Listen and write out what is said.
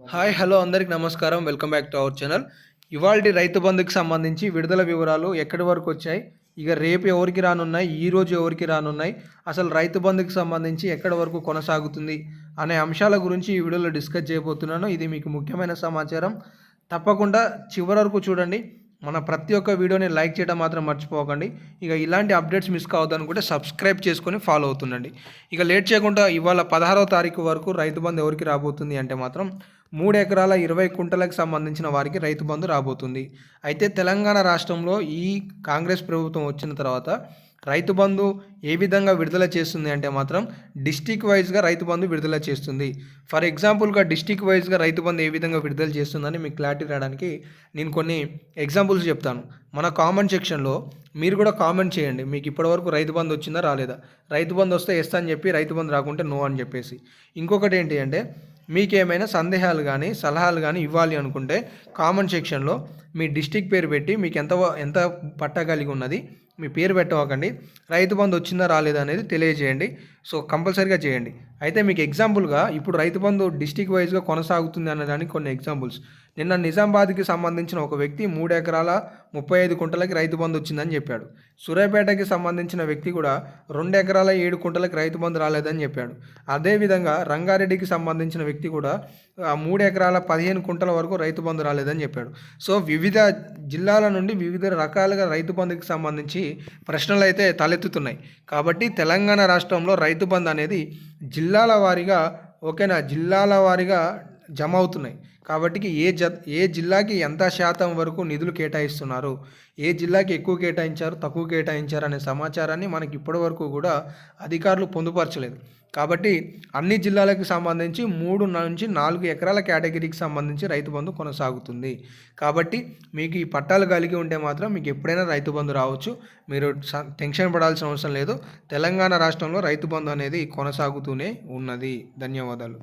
Hi hello అందరికి నమస్కారం. Welcome back to our channel. ఇవాళ రైతు బంధుకి సంబంధించి విడుదల వివరాలు ఎక్కడి వరకు వచ్చాయి? ఇక రేపు ఎవరికి రానున్నాయి? ఈ రోజు ఎవరికి రానున్నాయి? అసలు రైతు బంధుకి సంబంధించి ఎక్కడి వరకు కొనసాగుతుంది అనే అంశాల గురించి ఈ వీడియోలో డిస్కస్ చేయబోతున్నాను. ఇది మీకు ముఖ్యమైన సమాచారం. తప్పకుండా చివరి వరకు చూడండి. మన ప్రతి ఒక్క వీడియోని లైక్ చేయడం మాత్రం మర్చిపోకండి. ఇక ఇలాంటి అప్డేట్స్ మిస్ కావద్దనుకుంటే సబ్స్క్రైబ్ చేసుకొని ఫాలో అవుతుండండి. ఇక లేట్ చేయకుండా ఇవాళ పదహారవ తారీఖు వరకు రైతు బంధు ఎవరికి రాబోతుంది అంటే మాత్రం మూడు ఎకరాల ఇరవై కుంటలకు సంబంధించిన వారికి రైతు బంధు రాబోతుంది. అయితే తెలంగాణ రాష్ట్రంలో ఈ కాంగ్రెస్ ప్రభుత్వం వచ్చిన తర్వాత రైతు బంధు ఏ విధంగా విడుదల చేస్తుంది అంటే మాత్రం డిస్టిక్ వైజ్గా రైతు బంధు విడుదల చేస్తుంది. ఫర్ ఎగ్జాంపుల్గా డిస్టిక్ వైజ్గా రైతు బంధు ఏ విధంగా విడుదల చేస్తుందని మీకు క్లారిటీ రావడానికి నేను కొన్ని ఎగ్జాంపుల్స్ చెప్తాను. మన కామెంట్ సెక్షన్లో మీరు కూడా కామెంట్ చేయండి. మీకు ఇప్పటివరకు రైతు బంధు వచ్చిందా రాలేదా? రైతు బంధు వస్తే ఎస్ అని చెప్పి రైతు బంధు రాకుంటే నో అని చెప్పేసి. ఇంకొకటి ఏంటి అంటే మీకేమైనా సందేహాలు కానీ సలహాలు కానీ ఇవ్వాలి అనుకుంటే కామెంట్ సెక్షన్లో మీ డిస్టిక్ పేరు పెట్టి మీకు ఎంత ఎంత పట్టా కలిగి ఉన్నది మీ పేరు పెట్టవకండి. రైతు బంధు వచ్చిందా రాలేదా అనేది తెలియజేయండి. సో కంపల్సరీగా చేయండి. అయితే మీకు ఎగ్జాంపుల్గా ఇప్పుడు రైతు బంధు డిస్టిక్ వైజ్గా కొనసాగుతుంది అన్నదానికి కొన్ని ఎగ్జాంపుల్స్. నిన్న నిజామాబాద్కి సంబంధించిన ఒక వ్యక్తి మూడు ఎకరాల ముప్పై ఐదు కుంటలకి రైతు బంధు వచ్చిందని చెప్పాడు. సూర్యాపేటకి సంబంధించిన వ్యక్తి కూడా రెండు ఎకరాల ఏడు కుంటలకి రైతు బంధు రాలేదని చెప్పాడు. అదేవిధంగా రంగారెడ్డికి సంబంధించిన వ్యక్తి కూడా మూడు ఎకరాల పదిహేను కుంటల వరకు రైతు బంధు రాలేదని చెప్పాడు. సో వివిధ జిల్లాల నుండి వివిధ రకాలుగా రైతు బంధుకి సంబంధించి ప్రశ్నలు అయితే తలెత్తుతున్నాయి. కాబట్టి తెలంగాణ రాష్ట్రంలో రైతు బంధు అనేది జిల్లాల వారీగా ఓకేనా? జిల్లాల వారీగా జమ అవుతున్నాయి. కాబట్టి ఏ జ ఏ జిల్లాకి ఎంత శాతం వరకు నిధులు కేటాయిస్తున్నారు ఏ జిల్లాకి ఎక్కువ కేటాయించారు తక్కువ కేటాయించారు అనే సమాచారాన్ని మనకి ఇప్పటి వరకు కూడా అధికారులు పొందుపరచలేదు. కాబట్టి అన్ని జిల్లాలకు సంబంధించి మూడు నుంచి నాలుగు ఎకరాల కేటగిరీకి సంబంధించి రైతు బంధు కొనసాగుతుంది. కాబట్టి మీకు ఈ పట్టాలు కలిగి ఉంటే మాత్రం మీకు ఎప్పుడైనా రైతు బంధు రావచ్చు. మీరు టెన్షన్ పడాల్సిన అవసరం లేదు. తెలంగాణ రాష్ట్రంలో రైతు బంధు అనేది కొనసాగుతూనే ఉన్నది. ధన్యవాదాలు.